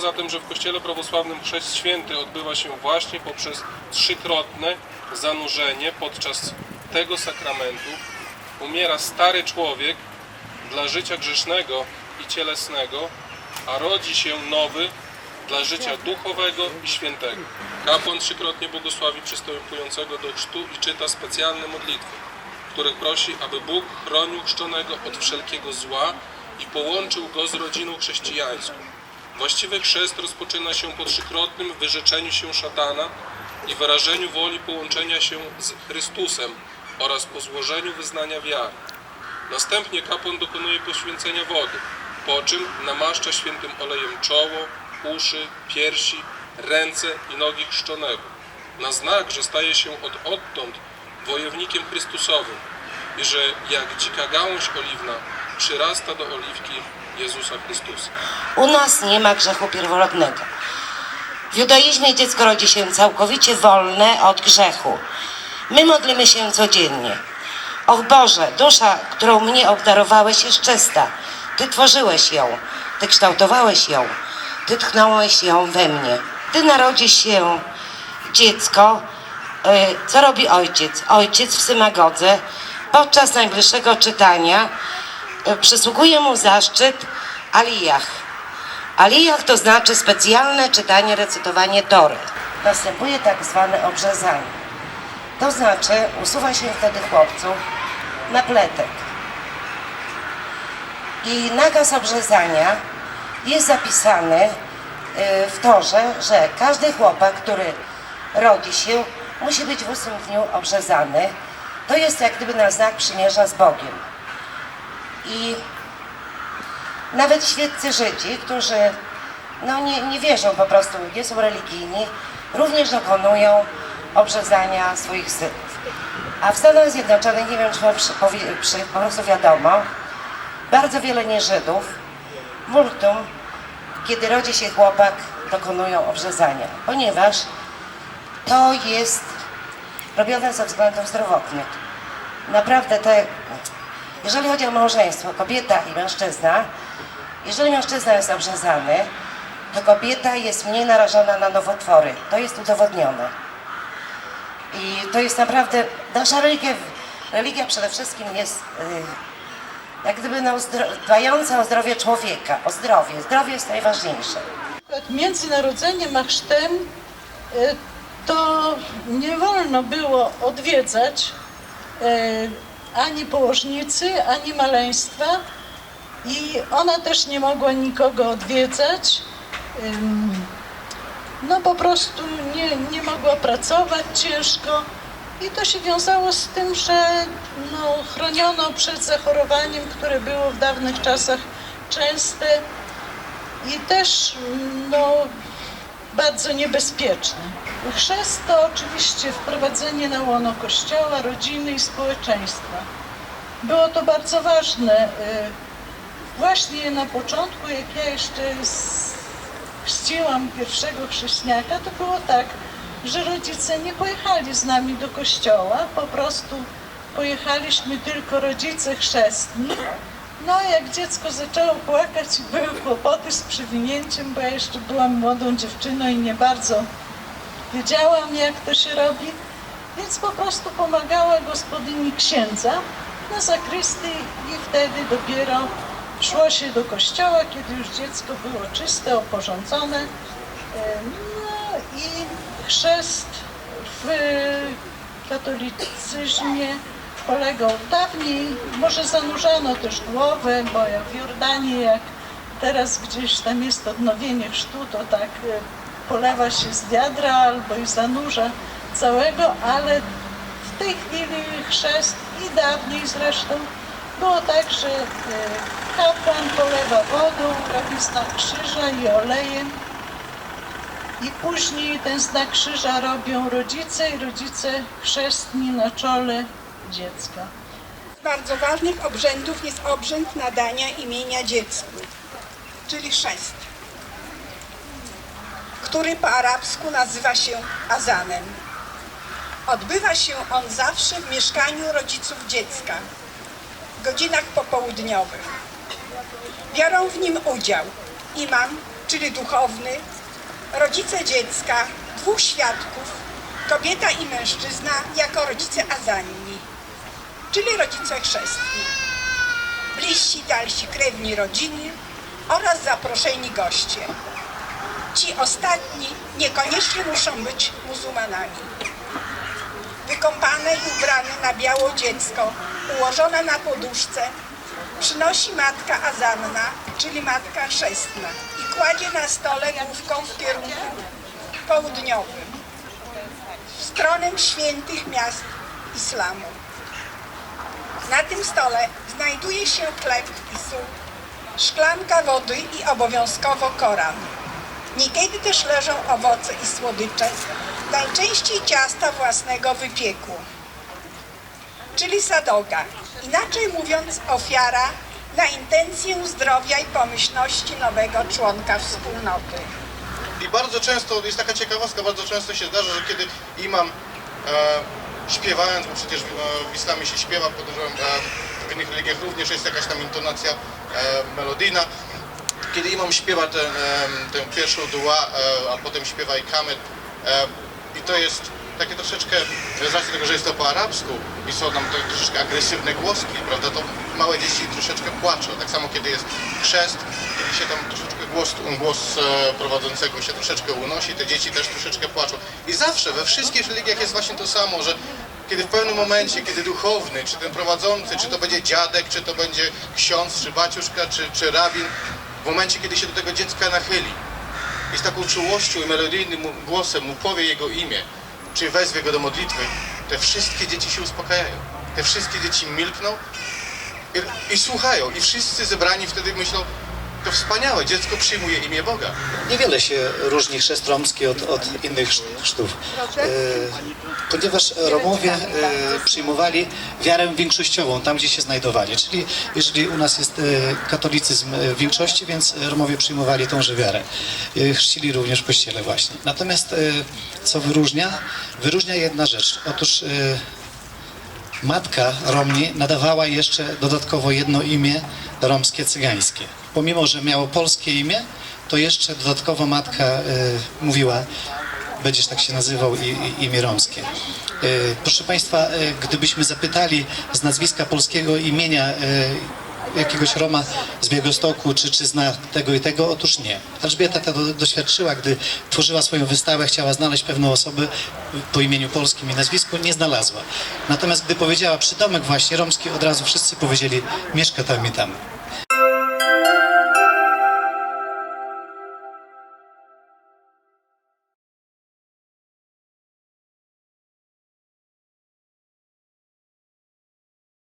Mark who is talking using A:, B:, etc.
A: zatem, że w Kościele prawosławnym chrzest święty odbywa się właśnie poprzez trzykrotne zanurzenie podczas tego sakramentu. Umiera stary człowiek dla życia grzesznego i cielesnego, a rodzi się nowy dla życia duchowego i świętego. Kapłan trzykrotnie błogosławi przystępującego do chrztu i czyta specjalne modlitwy, w których prosi, aby Bóg chronił chrzczonego od wszelkiego zła i połączył go z rodziną chrześcijańską. Właściwy chrzest rozpoczyna się po trzykrotnym wyrzeczeniu się szatana i wyrażeniu woli połączenia się z Chrystusem oraz po złożeniu wyznania wiary. Następnie kapłan dokonuje poświęcenia wody, po czym namaszcza świętym olejem czoło, uszy, piersi, ręce i nogi chrzczonego, na znak, że staje się od odtąd wojownikiem Chrystusowym i że jak dzika gałąź oliwna przyrasta do oliwki Jezusa Chrystusa.
B: U nas nie ma grzechu pierworodnego. W judaizmie dziecko rodzi się całkowicie wolne od grzechu. My modlimy się codziennie. Och Boże, dusza, którą mnie obdarowałeś jest czysta. Ty tworzyłeś ją, Ty kształtowałeś ją, Ty tchnąłeś ją we mnie. Ty narodzi się dziecko. Y, Co robi ojciec? Ojciec w synagodze podczas najbliższego czytania przysługuje mu zaszczyt Alijach. Alijach to znaczy specjalne czytanie, recytowanie Tory. Następuje tak zwane obrzezanie. To znaczy usuwa się wtedy chłopców na pletek. I nakaz obrzezania jest zapisany y, w torze, że każdy chłopak, który rodzi się, musi być w ósmym dniu obrzezany. To jest jak gdyby na znak przymierza z Bogiem. I nawet świeccy Żydzi, którzy no, nie, nie wierzą po prostu, nie są religijni, również dokonują obrzezania swoich synów. A w Stanach Zjednoczonych, nie wiem czy wam przy, przy, po prostu wiadomo, bardzo wiele nieżydów, multum, kiedy rodzi się chłopak, dokonują obrzezania, ponieważ to jest robione ze względów zdrowotnych. Naprawdę te, jeżeli chodzi o małżeństwo, kobieta i mężczyzna, jeżeli mężczyzna jest obrzezany, to kobieta jest mniej narażona na nowotwory. To jest udowodnione. I to jest naprawdę, nasza religia, religia przede wszystkim jest y, jak gdyby zdro- dbająca o zdrowie człowieka, o zdrowie. Zdrowie jest najważniejsze.
C: Między narodzeniem a chrztem y, to nie wolno było odwiedzać y, ani położnicy, ani maleństwa i ona też nie mogła nikogo odwiedzać. No po prostu nie, nie mogła pracować ciężko i to się wiązało z tym, że no, chroniono przed zachorowaniem, które było w dawnych czasach częste i też no, bardzo niebezpieczne. Chrzest to oczywiście wprowadzenie na łono kościoła, rodziny i społeczeństwa. Było to bardzo ważne. y, Właśnie na początku, jak ja jeszcze chrzciłam pierwszego chrześniaka, to było tak, że rodzice nie pojechali z nami do kościoła, po prostu pojechaliśmy tylko rodzice chrzestni. No jak dziecko zaczęło płakać były kłopoty z przywinięciem, bo ja jeszcze byłam młodą dziewczyną i nie bardzo wiedziałam, jak to się robi, więc po prostu pomagała gospodyni księdza na zakrystii i wtedy dopiero szło się do kościoła, kiedy już dziecko było czyste, oporządzone. No i chrzest w katolicyzmie polegał dawniej, może zanurzano też głowę, bo jak w Jordanii, jak teraz gdzieś tam jest odnowienie chrztu, to tak e, polewa się z wiadra albo i zanurza całego, ale w tej chwili chrzest i dawniej zresztą było tak, że e, kapłan polewa wodą, robi znak krzyża i olejem i później ten znak krzyża robią rodzice i rodzice chrzestni na czole dziecka.
D: Bardzo ważnych obrzędów jest obrzęd nadania imienia dziecku, czyli chrzest, który po arabsku nazywa się azanem. Odbywa się on zawsze w mieszkaniu rodziców dziecka, w godzinach popołudniowych. Biorą w nim udział imam, czyli duchowny, rodzice dziecka, dwóch świadków, kobieta i mężczyzna jako rodzice azanni, czyli rodzice chrzestni, bliżsi, dalsi krewni rodziny oraz zaproszeni goście. Ci ostatni niekoniecznie muszą być muzułmanami. Wykąpane i ubrane na biało dziecko, ułożone na poduszce, przynosi matka azanna, czyli matka chrzestna i kładzie na stole główką w kierunku południowym, w stronę świętych miast islamu. Na tym stole znajduje się chleb i sól, szklanka wody i obowiązkowo Koran. Niekiedy też leżą owoce i słodycze, najczęściej ciasta własnego wypieku, czyli sadoga. Inaczej mówiąc, ofiara na intencję zdrowia i pomyślności nowego członka wspólnoty.
E: I bardzo często, jest taka ciekawostka, bardzo często się zdarza, że kiedy imam e, śpiewając, bo przecież w, e, w islamie się śpiewa, podejrzewam, e, w innych religiach również jest jakaś tam intonacja e, melodyjna. Kiedy imam śpiewa tę e, tę pierwszą dua, e, a potem śpiewa i kamet, e, i to jest takie troszeczkę, z racji tego, że jest to po arabsku i są tam troszeczkę agresywne głoski, prawda, to małe dzieci troszeczkę płaczą. Tak samo kiedy jest chrzest, kiedy się tam troszeczkę głos, głos e, prowadzącego się troszeczkę unosi, te dzieci też troszeczkę płaczą. I zawsze we wszystkich religiach jest właśnie to samo, że kiedy w pewnym momencie, kiedy duchowny, czy ten prowadzący, czy to będzie dziadek, czy to będzie ksiądz, czy baciuszka, czy, czy rabin, momencie, kiedy się do tego dziecka nachyli i z taką czułością i melodyjnym głosem mu powie jego imię, czy wezwie go do modlitwy, te wszystkie dzieci się uspokajają. Te wszystkie dzieci milkną i, i słuchają. I wszyscy zebrani wtedy myślą, to wspaniałe, dziecko przyjmuje imię Boga.
F: Niewiele się różni chrzest romski od, od innych chrz- chrztów, e, ponieważ Romowie e, przyjmowali wiarę większościową tam, gdzie się znajdowali. Czyli jeżeli u nas jest e, katolicyzm w większości, więc Romowie przyjmowali tąże wiarę. E, chrzcili również w kościele właśnie. Natomiast e, co wyróżnia? Wyróżnia jedna rzecz. Otóż e, Matka Romni nadawała jeszcze dodatkowo jedno imię romskie cygańskie. Pomimo, że miało polskie imię, to jeszcze dodatkowo matka e, mówiła, będziesz tak się nazywał i, i imię romskie. E, proszę Państwa, e, gdybyśmy zapytali z nazwiska polskiego imienia e, jakiegoś Roma z Białegostoku, czy, czy zna tego i tego? Otóż nie. Elżbieta to do, doświadczyła, gdy tworzyła swoją wystawę, chciała znaleźć pewną osobę po imieniu polskim i nazwisku, nie znalazła. Natomiast gdy powiedziała przydomek właśnie romski, od razu wszyscy powiedzieli, mieszka tam i tam.